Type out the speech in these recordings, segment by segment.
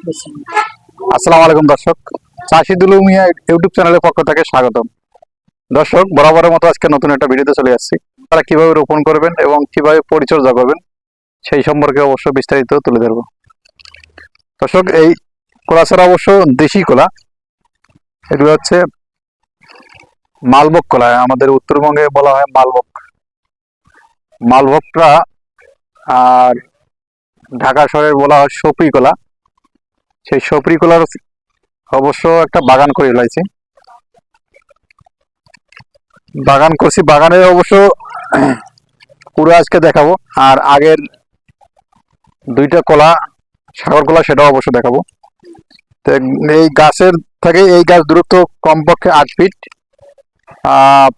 আসসালামু আলাইকুম, দর্শক। চাষি দুলু মিয়া ইউটিউব চ্যানেলের পক্ষ থেকে স্বাগতম। দর্শক, বরাবরের মতো আজকে নতুন একটা ভিডিওতে চলে আসছি। তারা কীভাবে রোপণ করবেন এবং কীভাবে পরিচর্যা করবেন, সেই সম্পর্কে অবশ্য বিস্তারিত তুলে ধরবো। দর্শক, এই কোলা ছাড়া অবশ্য দেশি কলা। এগুলো হচ্ছে মালভোগ কলা। আমাদের উত্তরবঙ্গে বলা হয় মালভোগ। মালভোগটা আর ঢাকা শহরে বলা হয় সপরি কলা। সেই সপরি কলার অবশ্য একটা বাগান করে ফেলাইছি। বাগান করছি, বাগানে অবশ্য পুরো আজকে দেখাবো, আর আগের দুইটা কলা, সাগর কলা সেটাও অবশ্য দেখাবো। তো এই গাছের থেকে এই গাছ দূরত্ব কমপক্ষে আট ফিট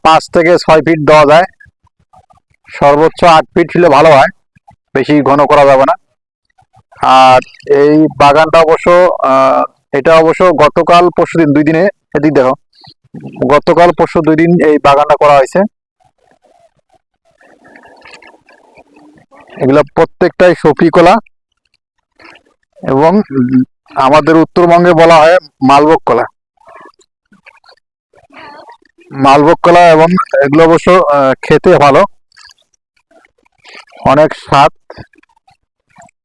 পাঁচ থেকে ছয় ফিট দেওয়া যায়। সর্বোচ্চ আট ফিট হলে ভালো হয়, বেশি ঘন করা যাবে না। আর এই বাগানটা অবশ্য এটা অবশ্য গতকাল পরশু দিন, দুই দিনে, এদিক দেখো। গতকাল পরশু দুই দিন এই বাগানটা করা হয়েছে। এগুলা প্রত্যেকটাই সফি কলা এবং আমাদের উত্তরবঙ্গে বলা হয় মালভোগ কলা। মালভোগ কলা এবং এগুলো অবশ্য খেতে ভালো। অনেক স্বাদ।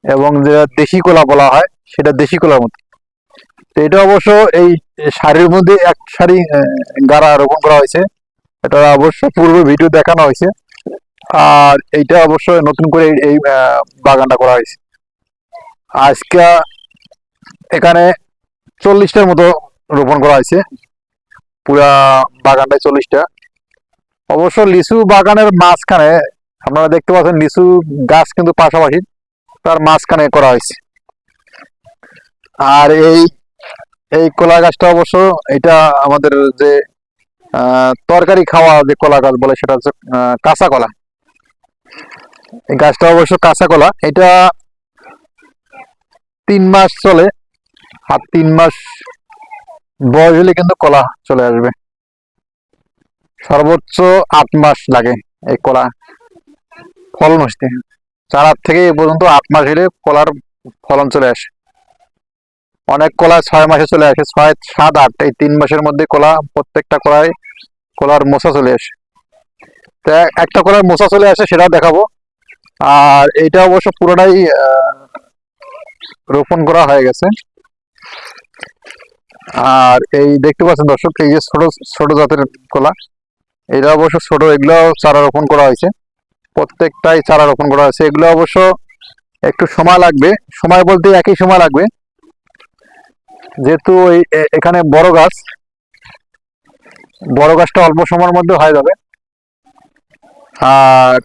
এবং যেটা দেশি কলা বলা হয়, সেটা দেশি কলার মতো তো এটা অবশ্য এই শাড়ির মধ্যে এক শাড়ি গাড়া রোপণ করা হয়েছে। এটা অবশ্য পূর্বে ভিডিও দেখানো হয়েছে। আর এইটা অবশ্য নতুন করে এই- বাগানটা করা হয়েছে। আজকে এখানে চল্লিশটার মতো রোপণ করা হয়েছে। পুরা বাগানটায় চল্লিশটা। অবশ্য লিচু বাগানের মাঝখানে আপনারা দেখতে পাচ্ছেন লিচু গাছ কিন্তু পাশাপাশি। তার মাঝখানে করা হয়েছে। আর এই এই কলা গাছটা অবশ্য এটা আমাদের যে তরকারি খাওয়া যে কলা গাছ বলে সেটা হচ্ছে কাঁচা কলা। এই গাছটা অবশ্য কাঁচা কলা। এটা তিন মাস চলে আর তিন মাস বয়স হলে কিন্তু কলা চলে আসবে। সর্বোচ্চ আট মাস লাগে এই কলা ফল আসতে। চারার থেকে এ পর্যন্ত আট মাস হলে কলার ফলন চলে আসে। অনেক কলা ছয় মাসে চলে আসে, ছয়, সাত, আট, এই তিন মাসের মধ্যে কলা, প্রত্যেকটা কলায় কলার মোচা চলে আসে। তো একটা কলার মোচা চলে আসে সেটাও দেখাবো। আর এইটা অবশ্য পুরোটাই রোপণ করা হয়ে গেছে। আর এই দেখতে পাচ্ছেন দর্শক, এই যে ছোট ছোট জাতের কলা, এটা অবশ্য ছোট এগুলো চারা রোপণ করা হয়েছে। প্রত্যেকটাই চারা রোপণ করা হয়েছে। এগুলো অবশ্য একটু সময় লাগবে। সময় বলতে একই সময় লাগবে। যেহেতু এ- এখানে বড় গাছ, বড় গাছটা অল্প সময়ের মধ্যে হয়ে যাবে। আর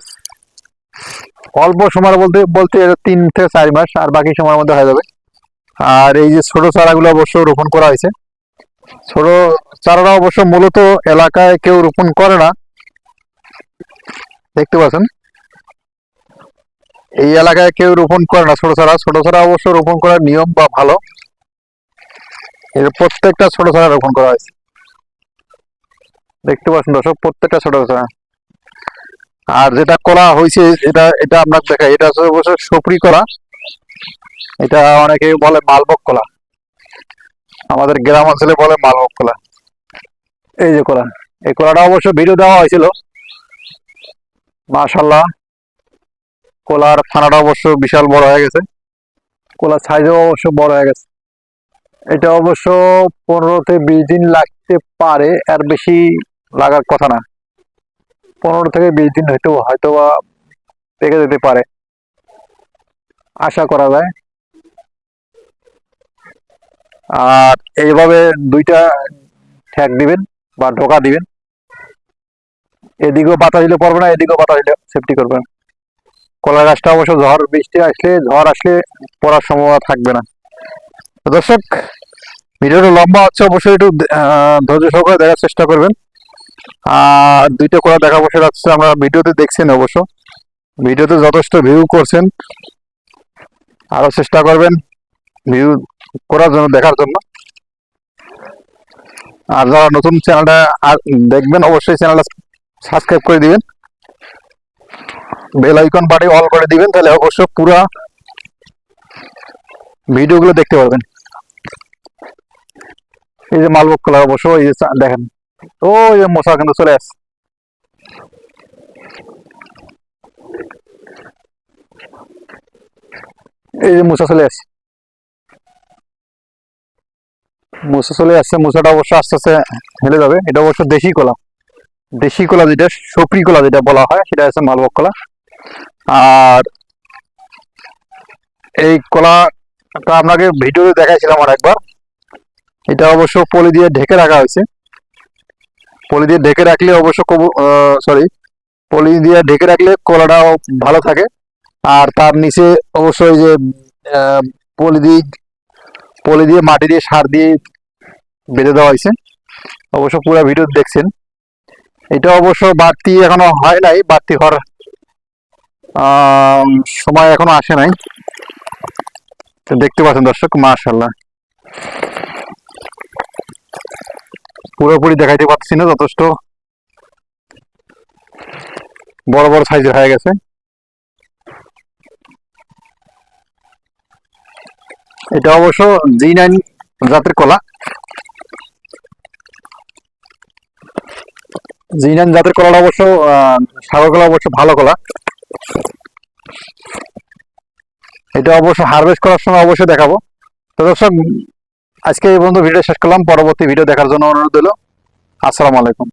অল্প সময় বলতে বলতে তিন থেকে চার মাস, আর বাকি সময়ের মধ্যে হয়ে যাবে। আর এই যে ছোট চারাগুলো অবশ্য রোপণ করা হয়েছে। ছোট চারাটা অবশ্য মূলত এলাকায় কেউ রোপণ করে না। দেখতে পাচ্ছেন? এই এলাকায় কেউ রোপণ করে না। ছোট চারা ছোট চারা অবশ্য রোপণ করার নিয়ম বা ভালো। এর প্রত্যেকটা ছোট চারা রোপণ করা হয়েছে। দেখতে পাচ্ছেন দর্শক, প্রত্যেকটা ছোট চারা আর যেটা কলা হয়েছে, এটা এটা আপনাকে দেখাই। এটা হচ্ছে অবশ্য সপরি কলা। এটা অনেকে বলে মালভোগ কলা। আমাদের গ্রাম অঞ্চলে বলে মালভোগ কলা। এই যে কলা। এই কলাটা অবশ্য ভিডিও দেওয়া হয়েছিল। মাশাল্লাহ কলার ফানাটা অবশ্য বিশাল বড় হয়ে গেছে। কলার সাইজও অবশ্য বড় হয়ে গেছে। এটা অবশ্য পনেরো থেকে বিশ দিন লাগতে পারে আর বেশি লাগার কথা না। পনেরো থেকে বিশ দিন হয়তো হয়তো বা পেকে যেতে পারে। আশা করা যায়। আর এইভাবে দুইটা ঠ্যাক দিবেন বা ঢোকা দিবেন। এদিকেও বাতাস দিলে পড়বে না, এদিকেও বাতাস দিলে সেফটি করবেন কলা গাছটা অবশ্য ঝড়, বৃষ্টি আসলে, ঝড় আসলে পড়ার সম্ভাবনা থাকবে না। দর্শক, ভিডিওটা লম্বা হচ্ছে, অবশ্যই একটু ধৈর্য সহকারে দেখার চেষ্টা করবেন। আর দুইটা কলা দেখাবো সেটা হচ্ছে আমরা ভিডিওতে দেখছেন অবশ্য। ভিডিওতে যথেষ্ট ভিউ করছেন। আরও চেষ্টা করবেন ভিউ করার জন্য, দেখার জন্য। আর যারা নতুন চ্যানেলটা দেখবেন, অবশ্যই চ্যানেলটা সাবস্ক্রাইব করে দিবেন। বেল আইকন বাটে অল করে দিবেন, তাহলে অবশ্য পুরো ভিডিওগুলো দেখতে পারবেন। এই যে মালভোগ কলা অবশ্য, এই যে দেখেন ও এই যে মশা কিন্তু চলে আসছে। এই যে মুসা চলে আসছে। মুসা চলে আসছে মুসাটা অবশ্য আস্তে আস্তে হেলে যাবে। এটা অবশ্য দেশি কলা। দেশি কলা যেটা, সপরি কলা যেটা বলা হয়, সেটা হচ্ছে মালভোগ কলা। আর এই কলাটা আপনাকে ভিডিওতে দেখাইছিলাম আর একবার এটা অবশ্য পলি দিয়ে ঢেকে রাখা হয়েছে। পলি দিয়ে ঢেকে রাখলে অবশ্য সরি পলি দিয়ে ঢেকে রাখলে কলাটাও ভালো থাকে। আর তার নিচে অবশ্যই যে পলি দিয়ে পলি দিয়ে মাটি দিয়ে সার দিয়ে বেঁধে দেওয়া হয়েছে। অবশ্য পুরো ভিডিও দেখছেন। এটা অবশ্য বাড়তি এখনও হয় নাই, বাড়তি হওয়ার সময় এখনও আসে নাই। তো দেখতে পাচ্ছেন দর্শক মাশাল্লাহ পুরোপুরি দেখাইতে পারছি না, যথেষ্ট বড় বড় সাইজের হয়ে গেছে। এটা অবশ্য জি নাইন জাতের কলা। জি নাইন জাতের কলাটা অবশ্য সাগর কলা অবশ্য ভালো কলা। এটা অবশ্য হারভেস্ট করার সময় অবশ্যই দেখাবো। তো দর্শক, আজকে এই বন্ধু ভিডিও শেষ করলাম। পরবর্তী ভিডিও দেখার জন্য অনুরোধ হলো আসসালামু আলাইকুম।